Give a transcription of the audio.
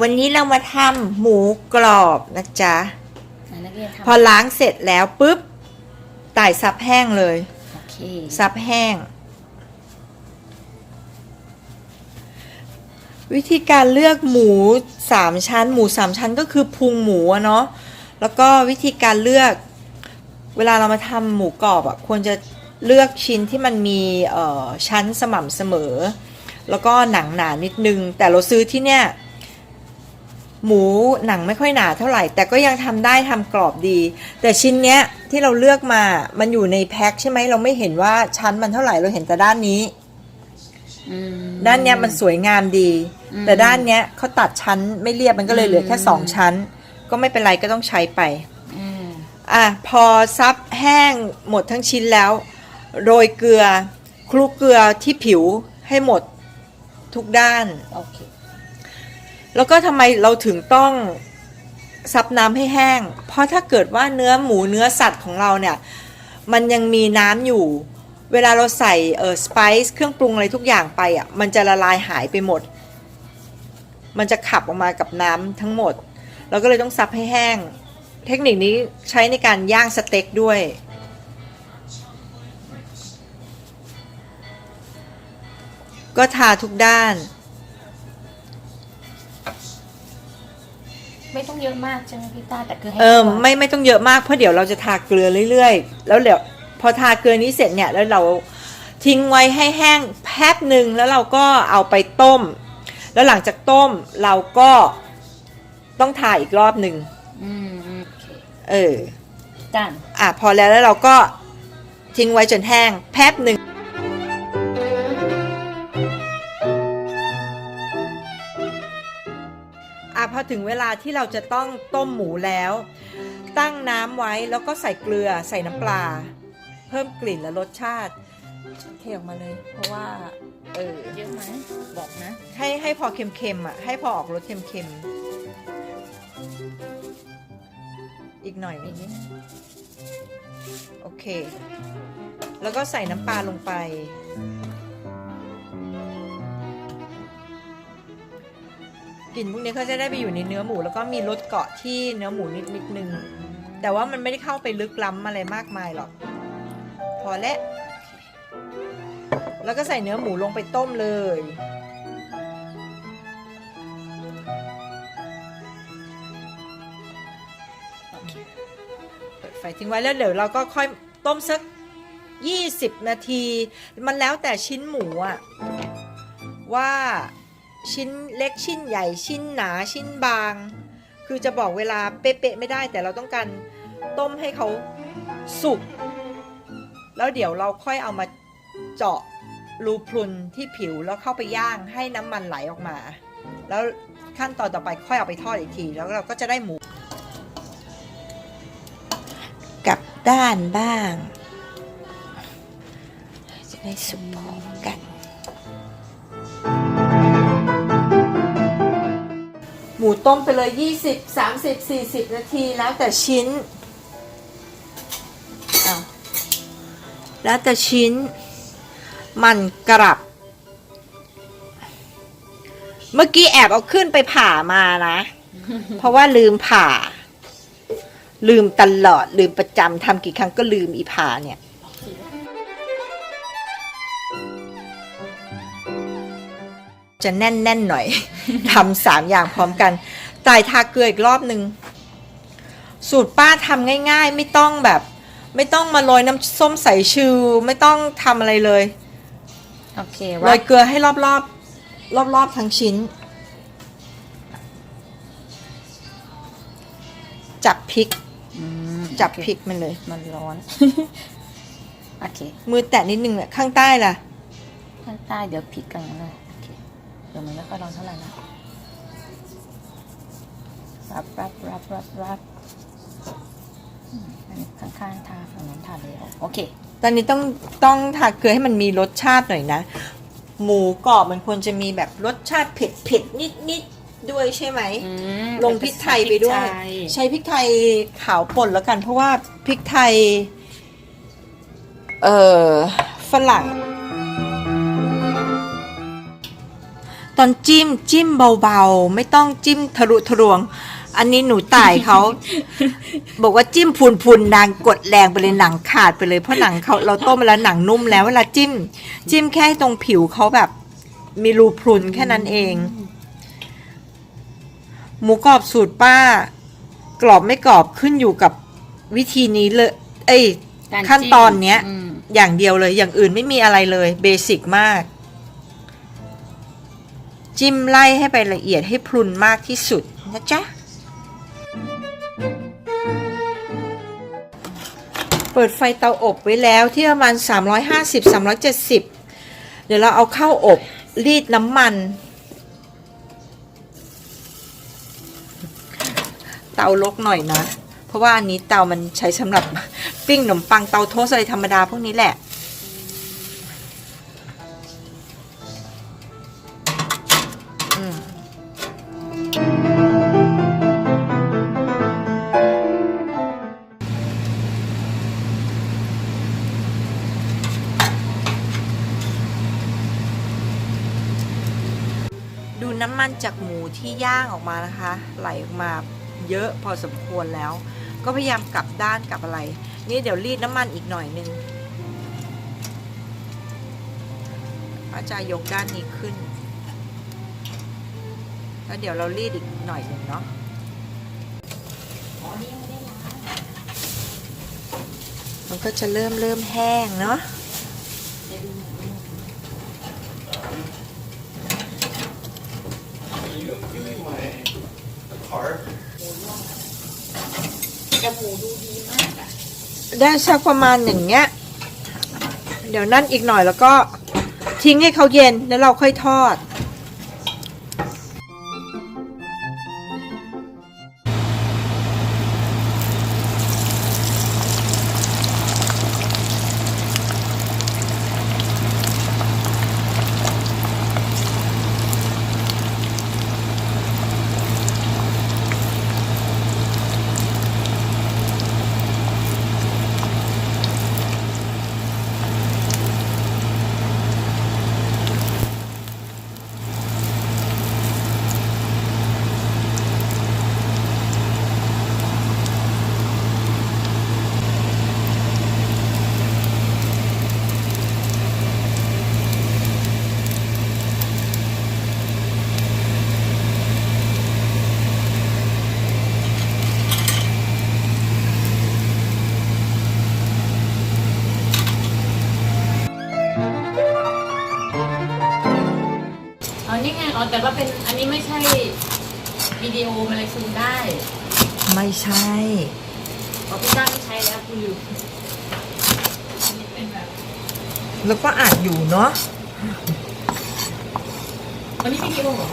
วันนี้เรามาทำหมูกรอบนะจ๊ะอะนักเรียนพอทำล้างเสร็จแล้วปุ๊บต่ายซับแห้งเลย โอเคซับแห้ง วิธีการเลือกหมูสามชั้น หมูสามชั้นก็คือพุงหมูอะเนาะแล้วก็วิธีการเลือก เวลาเรามาทำหมูกรอบอะควรจะเลือกชิ้นที่มันมีเอ่อชั้นสม่ำเสมอ แล้วก็หนังหนานิดนึง แต่เราซื้อที่เนี่ย หมูหนังไม่ค่อยหนาเท่าไหร่ แต่ก็ยังทำได้ทำกรอบดี แต่ชิ้นเนี้ยที่เราเลือกมา มันอยู่ในแพ็คใช่ไหมเราไม่เห็นว่าชั้นมันเท่าไหร่เราเห็นแต่ด้านนี้อืมด้านเนี้ยมันสวยงามดีอืมแต่ด้านเนี้ยเขาตัดชั้นไม่เรียบมันก็เลยเหลือแค่อืมสองชั้น ก็ไม่เป็นไรก็ต้องใช้ไปอืมอะพอซับแห้งหมดทั้งชิ้นแล้ว โรยเกลือคลุกเกลือที่ผิวให้หมดทุกด้าน โอเค แล้วก็ทำไมเราถึงต้องซับน้ำให้แห้ง เพราะถ้าเกิดว่าเนื้อหมูเนื้อสัตว์ของเราเนี่ย มันยังมีน้ำอยู่ เวลาเราใส่เออสไปซ์เครื่องปรุงอะไรทุกอย่างไปอะ มันจะละลายหายไปหมด มันจะขับออกมากับน้ำทั้งหมด เราก็เลยต้องซับให้แห้ง เทคนิคนี้ใช้ในการย่างสเต็กด้วยก็ทาทุกด้าน เยอะมากใช่ไหมพี่ตาแต่คือให้เออตัวไม่ไม่ต้องเยอะมากเพราะเดี๋ยวเราจะทาเกลือเรื่อยๆ แล้วเดี๋ยวพอทาเกลือนี้เสร็จเนี่ยแล้วเราทิ้งไว้ให้แห้งแป๊บหนึ่งแล้วเราก็เอาไปต้ม แล้วหลังจากต้มเราก็ต้องทาอีกรอบหนึ่งอืมอืมโอเคเออด้านอะพอแล้วแล้วเราก็ทิ้งไว้จนแห้งแป๊บหนึ่ง อะพอถึงเวลาที่เราจะต้องต้มหมูแล้ว ตั้งน้ำไว้แล้วก็ใส่เกลือใส่น้ำปลา เพิ่มกลิ่นและรสชาติเทออกมาเลย เพราะว่าเออเยอะไหมบอกนะ ให้ให้พอเค็มๆอะให้พอออกรสเค็มๆอีกหน่อยอีกนิดนึงโอเค แล้วก็ใส่น้ำปลาลงไป กลิ่นพวกนี้เขาจะได้ไปอยู่ในเนื้อหมู แล้วก็มีรสเกาะที่เนื้อหมูนิดนิดนึง แต่ว่ามันไม่ได้เข้าไปลึกล้ำอะไรมากมายหรอก พอแล้วแล้วก็ใส่เนื้อหมูลงไปต้มเลยเคเปิดไฟทิ้งไว้แล้วเดี๋ยวเราก็ค่อยต้มสัก 20 นาที มันแล้วแต่ชิ้นหมูอะว่า ชิ้นเล็กชิ้นใหญ่ชิ้นหนาชิ้นบาง คือจะบอกเวลาเป๊ะๆไม่ได้แต่เราต้องการต้มให้เขาสุก แล้วเดี๋ยวเราค่อยเอามาเจาะรูพรุนที่ผิวแล้วเข้าไปย่างให้น้ำมันไหลออกมา แล้วขั้นตอนต่อไปค่อยเอาไปทอดอีกที แล้วเราก็จะได้หมูกลับด้านบ้าง จะได้สุกพร้อมกัน ต้มไปเลย 20 30 40 นาทีแล้วแต่ชิ้นเอาแล้วแต่ชิ้น มันกรับ เมื่อกี้แอบเอาขึ้นไปผ่ามานะ เพราะว่าลืมผ่า ลืมตลอดลืมประจำทำกี่ครั้งก็ลืมอีผ่าเนี่ย จะแน่นๆหน่อย ทำสามอย่างพร้อมกันจ่ายทาเกลืออีกรอบหนึ่งสูตรป้าทำง่าย ๆ ไม่ต้องแบบ ไม่ต้องมาโรยน้ำส้มสายชูไม่ต้องทำอะไรเลยโอเคโรว่ายเกลือให้รอบๆรอบๆทั้งชิ้น จับพริก อืมจับโอเคพริกมันเลย มันร้อน โอเคมือแตะนิดนึงอะข้างใต้ล่ะ ข้างใต้เดี๋ยวพลิกกันเลยโอ เคเดี๋ยวมันไม่ค่อยร้อนเท่าไหร่นะรับรับรับรับรับอืมอันนี้ข้างๆทาฝั่งนั้นทาแล้วโอเค ตอนนี้ต้องต้องทาเกลือให้มันมีรสชาติหน่อยนะ หมูกรอบมันควรจะมีแบบรสชาติเผ็ดเผ็ดนิดนิดๆด้วยใช่ไหมอืมลงพริกไทยไปด้วยพริกไทยใช้พริกไทยขาวป่นแล้วกัน เพราะว่าพริกไทย เอ่อฝรั่ง ตตอนจิ้มจิ้มเบาๆ ไม่ต้องจิ้มทะลุทะลวง อันนี้หนูต่ายเขา บอกว่าจิ้มพูนๆนางกดแรงไปเลยหนังขาดไปเลยเพราะหนังเขาเราต้มมาแล้วหนังนุ่มแล้วเวลาจิ้ม จิ้มแค่ตรงผิวเขาแบบ มีรูพรุนแค่นั้นเอง หมูกรอบสูตรป้า กรอบไม่กรอบขึ้นอยู่กับวิธีนี้เลย เอ้ยการขั้นตอนเนี้ยจิ้มอืมอย่างเดียวเลยอย่างอื่นไม่มีอะไรเลย เบสิกมาก จิ้มไล่ให้ไปละเอียดให้พรุนมากที่สุดนะจ๊ะ เปิดไฟเตาอบไว้แล้วที่ประมาณ 350 370 เดี๋ยวเราเอาเข้าอบรีดน้ำมัน เตาลกหน่อยนะ เพราะว่าอันนี้เตามันใช้สำหรับปิ้งขนมปังเตาโทสอะไรธรรมดาพวกนี้แหละ น้ำมันจากหมูที่ย่างออกมานะคะ ไหลออกมาเยอะพอสมควรแล้ว ก็พยายามกลับด้านกลับอะไร นี่เดี๋ยวรีดน้ำมันอีกหน่อยนึงอาจารย์ยกด้านนี้ขึ้น แล้วเดี๋ยวเรารีดอีกหน่อยหนึ่งเนาะมันก็จะเริ่มเริ่มแห้งเนาะ ได้สักประมาณอย่างเงี้ย เดี๋ยวนั่นอีกหน่อยแล้วก็ทิ้งให้เขาเย็นแล้วเราค่อยทอด อ๋อนี่ไงอ๋อแต่ว่าเป็นอันนี้ไม่ใช่วิดีโอมันเลยซูมได้ไม่ใช่ อ๋อพี่ตั้งไม่ใช้แล้วคุณลืมอันนี้เป็นแบบแล้วก็อาจอยู่เนาะอันนี้วิดีโอเหรอ